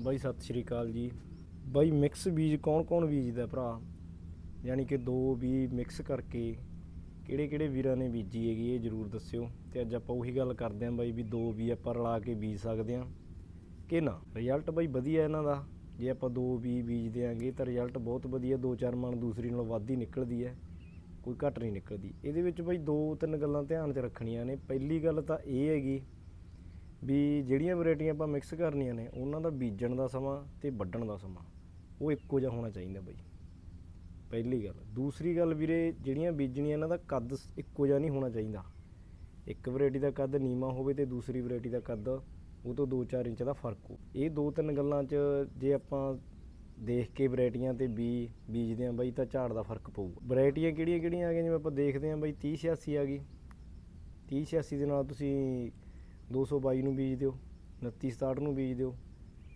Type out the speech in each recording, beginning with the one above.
ਬਾਈ, ਸਤਿ ਸ਼੍ਰੀ ਅਕਾਲ ਜੀ। ਬਾਈ ਮਿਕਸ ਬੀਜ ਕੌਣ ਕੌਣ ਬੀਜਦਾ ਭਰਾ? ਯਾਨੀ ਕਿ ਦੋ ਵੀ ਮਿਕਸ ਕਰਕੇ ਕਿਹੜੇ ਕਿਹੜੇ ਵੀਰਾਂ ਨੇ ਬੀਜੀ ਹੈਗੀ, ਇਹ ਜਰੂਰ ਦੱਸਿਓ। ਤੇ ਅੱਜ ਆਪਾਂ ਉਹੀ ਗੱਲ ਕਰਦੇ ਆਂ ਬਾਈ ਵੀ ਦੋ ਵੀ ਆਪਾਂ ਰਲਾ ਕੇ ਬੀਜ ਸਕਦੇ ਆਂ ਕਿ ਨਾ? ਰਿਜ਼ਲਟ ਬਾਈ ਵਧੀਆ ਇਹਨਾਂ ਦਾ। ਜੇ ਆਪਾਂ ਦੋ ਵੀ ਬੀਜਦੇ ਆਂਗੇ ਤਾਂ ਰਿਜ਼ਲਟ ਬਹੁਤ ਵਧੀਆ, ਦੋ ਚਾਰ ਮਣ ਦੂਸਰੀ ਨਾਲੋਂ ਵੱਧ ਹੀ ਨਿਕਲਦੀ ਹੈ। ਕੋਈ ਘੱਟ ਨਹੀਂ ਨਿਕਲਦੀ। ਇਹਦੇ ਵਿੱਚ ਬਾਈ ਦੋ ਤਿੰਨ ਗੱਲਾਂ ਧਿਆਨ 'ਚ ਰੱਖਣੀਆਂ ਨੇ। ਪਹਿਲੀ ਗੱਲ ਤਾਂ ਇਹ ਹੈਗੀ ਵੀ ਜਿਹੜੀਆਂ ਵੈਰਾਈਟੀਆਂ ਆਪਾਂ ਮਿਕਸ ਕਰਨੀਆਂ ਨੇ, ਉਹਨਾਂ ਦਾ ਬੀਜਣ ਦਾ ਸਮਾਂ ਤੇ ਵੱਢਣ ਦਾ ਸਮਾਂ, ਉਹ ਇੱਕੋ ਜਿਹਾ ਹੋਣਾ ਚਾਹੀਦਾ ਬਈ। ਪਹਿਲੀ ਗੱਲ। ਦੂਸਰੀ ਗੱਲ ਵੀਰੇ, ਜਿਹੜੀਆਂ ਬੀਜਣੀਆਂ ਇਹਨਾਂ ਦਾ ਕੱਦ ਇੱਕੋ ਜਿਹਾ ਨਹੀਂ ਹੋਣਾ ਚਾਹੀਦਾ। ਇੱਕ ਵੈਰਾਈਟੀ ਦਾ ਕੱਦ ਨੀਵਾ ਹੋਵੇ ਤੇ ਦੂਸਰੀ ਵੈਰਾਈਟੀ ਦਾ ਕੱਦ, ਉਹ ਤੋਂ 2-4 ਇੰਚ ਦਾ ਫ਼ਰਕ ਹੋ ਇਹ ਦੋ ਤਿੰਨ ਗੱਲਾਂ 'ਚ ਜੇ ਆਪਾਂ ਦੇਖ ਕੇ ਵੈਰਾਈਟੀਆਂ ਤੇ ਬੀ ਬੀਜਦੇ ਆਂ ਬਾਈ, ਤਾਂ ਝਾੜ ਦਾ ਫ਼ਰਕ ਪਊਗਾ ਵੈਰਾਈਟੀਆਂ ਕਿਹੜੀਆਂ ਕਿਹੜੀਆਂ ਆ ਗਈਆਂ? ਜਿਵੇਂ ਆਪਾਂ ਦੇਖਦੇ ਆਂ ਬਾਈ 30 86 ਆ ਗਈ। 30 86 ਦੇ ਨਾਲ ਤੁਸੀਂ 222 ਨੂੰ ਬੀਜ ਦਿਓ 29 67 ਨੂੰ ਬੀਜ ਦਿਓ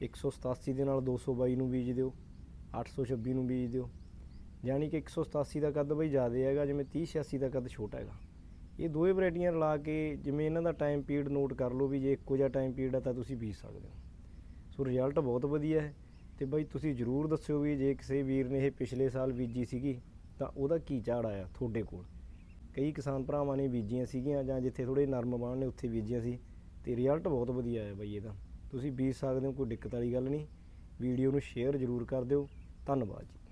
187 ਦੇ ਨਾਲ 222 ਨੂੰ ਬੀਜ ਦਿਓ 826 ਨੂੰ ਬੀਜ ਦਿਓ। ਯਾਨੀ ਕਿ 187 ਦਾ ਕੱਦ ਬਈ ਜ਼ਿਆਦਾ ਹੈਗਾ, ਜਿਵੇਂ 30 86 ਦਾ ਕੱਦ ਛੋਟਾ ਹੈਗਾ। ਇਹ ਦੋਵੇਂ ਵੈਰਾਈਟੀਆਂ ਰਲਾ ਕੇ ਜਿਵੇਂ ਇਹਨਾਂ ਦਾ ਟਾਈਮ ਪੀਰੀਅਡ ਨੋਟ ਕਰ ਲਓ ਵੀ ਜੇ ਇੱਕੋ ਜਿਹਾ ਟਾਈਮ ਪੀਰੀਅਡ ਆ ਤਾਂ ਤੁਸੀਂ ਬੀਜ ਸਕਦੇ ਹੋ। ਸੋ ਰਿਜ਼ਲਟ ਬਹੁਤ ਵਧੀਆ ਹੈ ਤੇ ਬਈ ਤੁਸੀਂ ਜਰੂਰ ਦੱਸਿਓ ਵੀ ਜੇ ਕਿਸੇ ਵੀਰ ਨੇ ਇਹ ਪਿਛਲੇ ਸਾਲ ਬੀਜੀ ਸੀਗੀ ਤਾਂ ਉਹਦਾ ਕੀ ਝਾੜ ਆਇਆ ਤੁਹਾਡੇ ਕੋਲ? ਕਈ ਕਿਸਾਨ ਭਰਾਵਾਂ ਨੇ ਬੀਜੀਆਂ ਸੀਗੀਆਂ ਜਾਂ ਜਿੱਥੇ ਥੋੜੇ ਨਰਮ ਬਾਣ ਨੇ ਉੱਥੇ ਬੀਜੀਆਂ ਸੀ। ਤੇ ਰਿਜ਼ਲਟ ਬਹੁਤ ਵਧੀਆ ਆਇਆ ਬਾਈ ਇਹਦਾ। ਤੁਸੀਂ ਬੀਜ ਸਕਦੇ ਹੋ, ਕੋਈ ਦਿੱਕਤ ਵਾਲੀ ਗੱਲ ਨਹੀਂ। ਵੀਡੀਓ ਨੂੰ ਸ਼ੇਅਰ ਜਰੂਰ ਕਰ ਦਿਓ। ਧੰਨਵਾਦ ਜੀ।